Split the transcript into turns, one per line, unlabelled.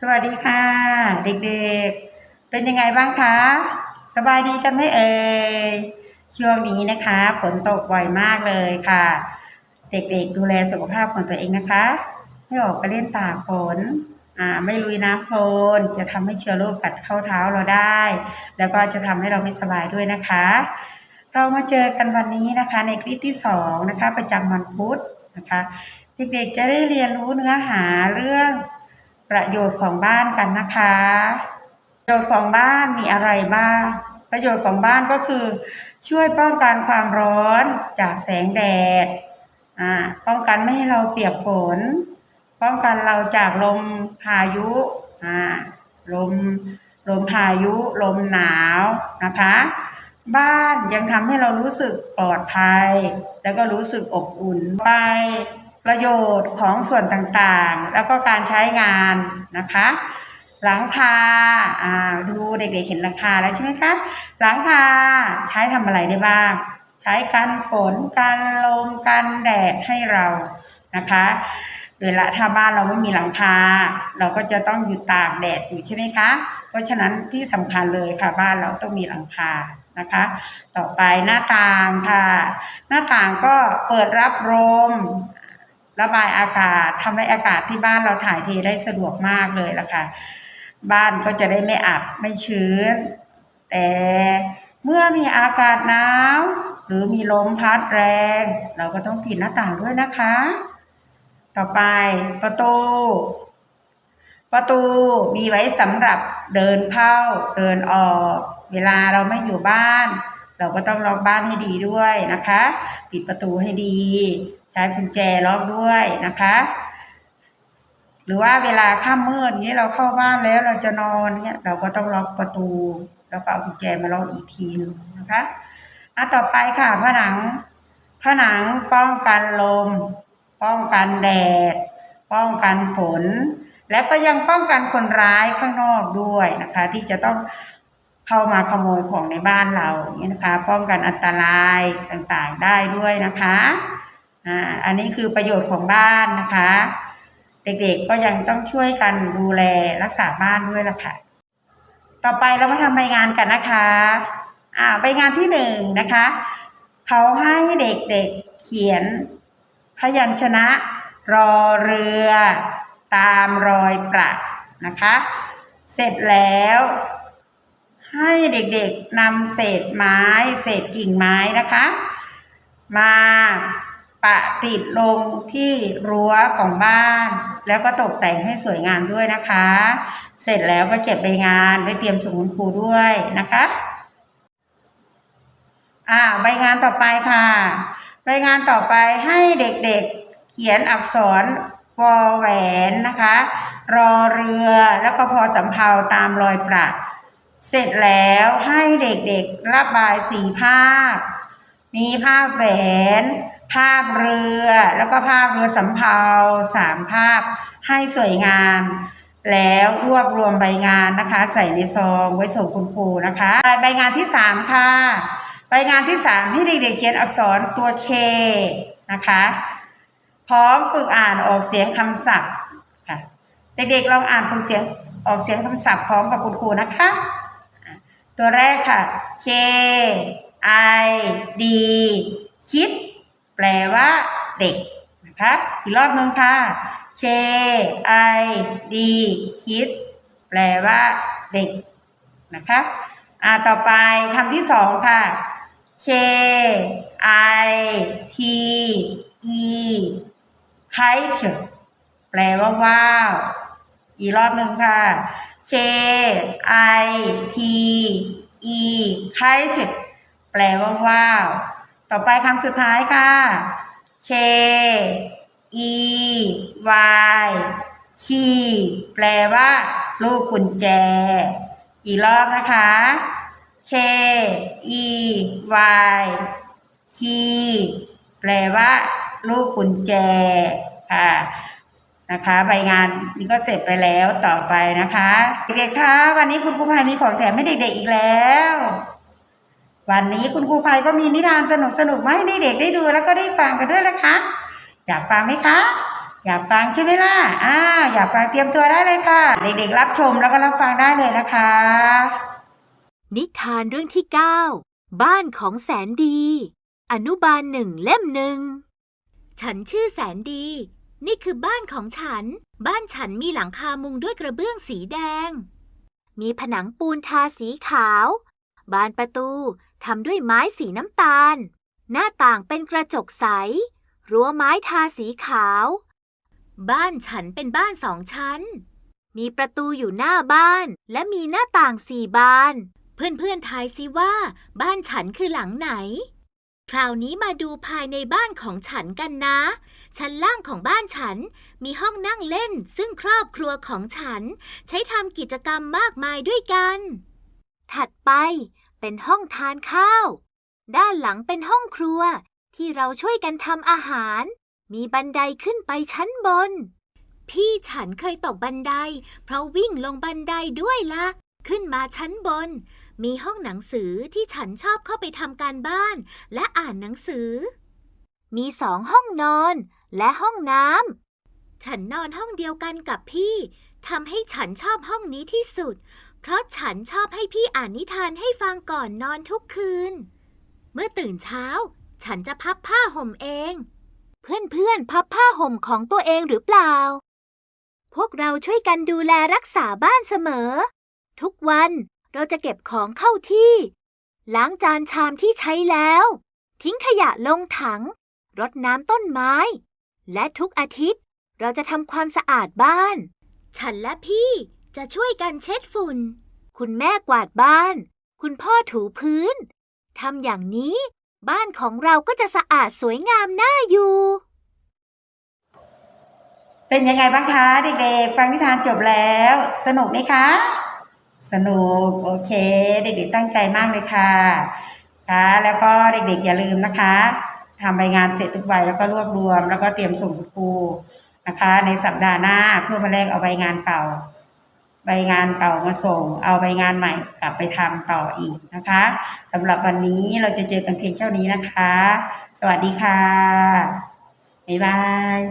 สวัสดีค่ะ เด็กๆ เป็นยังไงบ้างคะ สบายดีกันไหมเอ่ยช่วงนี้นะคะฝนตกบ่อยมากเลยค่ะ เด็กๆ ดูแลสุขภาพของตัวเองนะคะ ไม่ออกไปเล่นตากฝนอ่าไม่ลุยน้ำโคลนจะทำให้เชื้อโรคกัดเข้าเท้าเราได้ แล้วก็จะทำให้เราไม่สบายด้วยนะคะ เรามาเจอกันวันนี้นะคะ ในคลิปที่สองนะคะประจำวันพุธนะคะ เด็กๆจะได้เรียนรู้เนื้อหาเรื่อง ประโยชน์ของบ้านกันนะคะ ประโยชน์ของบ้านมีอะไรบ้าง ประโยชน์ของบ้านก็คือ ช่วยป้องกันความร้อนจากแสงแดดป้องกันไม่ให้เราเปียกฝน ป้องกันเราจากลมพายุลมลมพายุ ลมหนาวนะคะ บ้านยังทำให้เรารู้สึกปลอดภัย แล้วก็รู้สึกอบอุ่นไป ประโยชน์ของส่วนต่างๆ แล้วก็การใช้งานนะคะ หลังคาอ่าดูเด็กๆเห็นหลังคาแล้วใช่ไหมคะหลังคาใช้ทำอะไรได้บ้าง ใช้กันฝนกันลมกันแดดให้เรานะคะเวลาถ้าบ้านเราไม่มีหลังคา เราก็จะต้องอยู่ตากแดดอยู่ใช่ไหมคะ เพราะฉะนั้นที่สำคัญเลยค่ะบ้านเราต้องมีหลังคานะคะ ต่อไปหน้าต่างค่ะ หน้าต่างก็เปิดรับลม ระบายอากาศทำให้อากาศที่บ้านเราถ่ายเทได้สะดวกมากเลยล่ะค่ะ บ้านก็จะได้ไม่อับไม่ชื้น แต่เมื่อมีอากาศหนาวหรือมีลมพัดแรง เราก็ต้องปิดหน้าต่างด้วยนะคะ ต่อไปประตู ประตูมีไว้สำหรับเดินเข้าเดินออก เวลาเราไม่อยู่บ้าน เราก็ต้องล็อกบ้านให้ดีด้วยนะคะ ปิดประตูให้ดี ช้กุญแจล็อกด้วยนะคะ หรือว่าเวลาค่ำมืดนี้เราเข้าบ้านแล้วเราจะนอนเนี่ยเราก็ต้องล็อกประตู แล้วก็เอากุญแจมาล็อกอีกทีหนึ่งนะคะอะต่อไปค่ะผนังผนังป้องกันลม ป้องกันแดด ป้องกันฝนแล้วก็ยังป้องกันคนร้ายข้างนอกด้วยนะคะ ที่จะต้องเข้ามาขโมยของในบ้านเราอย่างนี้นะคะ ป้องกันอันตรายต่างๆได้ด้วยนะคะ อ่าอันนี้คือประโยชน์ของบ้านนะคะ เด็กๆก็ยังต้องช่วยกันดูแลรักษาบ้านด้วยล่ะค่ะ ต่อไปเรามาทำใบงานกันนะคะอ่าใบงานที่หนึ่งนะคะเขาให้เด็กๆเขียนพยัญชนะ รอเรือตามรอยประนะคะ เสร็จแล้ว ให้เด็กๆนำเศษไม้ เศษกิ่งไม้นะคะ มา ปะติดลงที่รั้วของบ้าน แล้วก็ตกแต่งให้สวยงามด้วยนะคะ เสร็จแล้วก็เก็บใบงานไว้เตรียมส่งคุณครูด้วยนะคะอ่าใบงานต่อไปค่ะ ใบงานต่อไปให้เด็กๆเขียนอักษรวอแหวนนะคะ รอเรือแล้วก็พอสำเภาตามรอยประเสร็จแล้วให้เด็กๆระบายสีภาพ มีภาพแหวน ภาพเรือแล้วก็ภาพเรือสำเภาสามภาพให้สวยงาม แล้วรวบรวมใบงานนะคะ ใส่ในซองไว้ส่งคุณครูนะคะ ใบงานที่สามค่ะใบงานที่สามให้เด็กๆเขียนอักษรตัวเคนะคะ พร้อมฝึกอ่านออกเสียงคำศัพท์ค่ะเด็กๆลองอ่านฝึกเสียงออกเสียงคำศัพท์พร้อมกับคุณครูนะคะอะตัวแรกค่ะ K I D คิด แปลว่าเด็กนะคะอีกรอบหนึ่งค่ะ K I D คิดแปลว่าเด็กนะคะอ่าต่อไปคำที่สองค่ะ K I T E kite แปลว่าว้าว อีกรอบหนึ่งค่ะ K I T E kite แปลว่าว้าว ต่อไปคำสุดท้ายค่ะ K E Y key แปลว่า ลูกกุญแจ อีกรอบนะคะ K E Y key แปลว่า ลูกกุญแจค่ะนะคะใบงานนี้ก็เสร็จไปแล้วต่อไปนะคะเด็กๆคะวันนี้คุณครูพายมีของแถมให้เด็กๆอีกแล้ว วันนี้คุณครูพายก็มีนิทานสนุกๆมาให้เด็กๆได้ดูแล้วก็ได้ฟังกันด้วยนะคะ อยากฟังไหมคะ อยากฟังใช่ไหมล่ะอ่าอยากฟังเตรียมตัวได้เลยค่ะ เด็กๆ รับชมแล้วก็รับฟังได้เลยนะคะ
นิทานเรื่องที่ 9 บ้านของแสนดี อนุบาลหนึ่งเล่มหนึ่งฉันชื่อแสนดี นี่คือบ้านของฉัน บ้านฉันมีหลังคามุงด้วยกระเบื้องสีแดง มีผนังปูนทาสีขาว บานประตูทำด้วยไม้สีน้ำตาล หน้าต่างเป็นกระจกใส รั้วไม้ทาสีขาว บ้านฉันเป็นบ้านสองชั้น มีประตูอยู่หน้าบ้าน และมีหน้าต่างสี่บาน เพื่อนๆทายสิว่า บ้านฉันคือหลังไหน คราวนี้มาดูภายในบ้านของฉันกันนะ ชั้นล่างของบ้านฉันมีห้องนั่งเล่น ซึ่งครอบครัวของฉัน ใช้ทำกิจกรรมมากมายด้วยกัน ถัดไปเป็นห้องทานข้าว ด้านหลังเป็นห้องครัว ที่เราช่วยกันทำอาหาร มีบันไดขึ้นไปชั้นบน พี่ฉันเคยตกบันได เพราะวิ่งลงบันไดด้วยละ ขึ้นมาชั้นบน มีห้องหนังสือที่ฉันชอบเข้าไปทำการบ้านและอ่านหนังสือ มีสองห้องนอนและห้องน้ำฉันนอนห้องเดียวกันกับพี่ ทำให้ฉันชอบห้องนี้ที่สุด เพราะฉันชอบให้พี่อ่านนิทานให้ฟังก่อนนอนทุกคืน เมื่อตื่นเช้า ฉันจะพับผ้าห่มเอง เพื่อนๆพับผ้าห่มของตัวเองหรือเปล่า พวกเราช่วยกันดูแลรักษาบ้านเสมอ ทุกวันเราจะเก็บของเข้าที่ ล้างจานชามที่ใช้แล้ว ทิ้งขยะลงถัง รดน้ำต้นไม้ และทุกอาทิตย์เราจะทำความสะอาดบ้าน ฉันและพี่จะช่วยกันเช็ดฝุ่น คุณแม่กวาดบ้าน คุณพ่อถูพื้น ทำอย่างนี้ บ้านของเราก็จะสะอาดสวยงามน่าอยู่
เป็นยังไงบ้างคะเด็กๆ ฟังนิทานจบแล้ว สนุกไหมคะ สนุก โอเค เด็กๆตั้งใจมากเลยค่ะค่ะแล้วก็เด็กๆอย่าลืมนะคะทำใบงานเสร็จทุกใบแล้วก็รวบรวม แล้วก็เตรียมส่งคุณครู นะคะ ในสัปดาห์หน้าเพื่อมาแลกเอาใบงานเก่า ใบงานเก่ามาส่ง เอาใบงานใหม่กลับไปทำต่ออีกนะคะสำหรับวันนี้เราจะเจอกันเพียงเท่านี้นะคะ สวัสดีค่ะบ๊ายบาย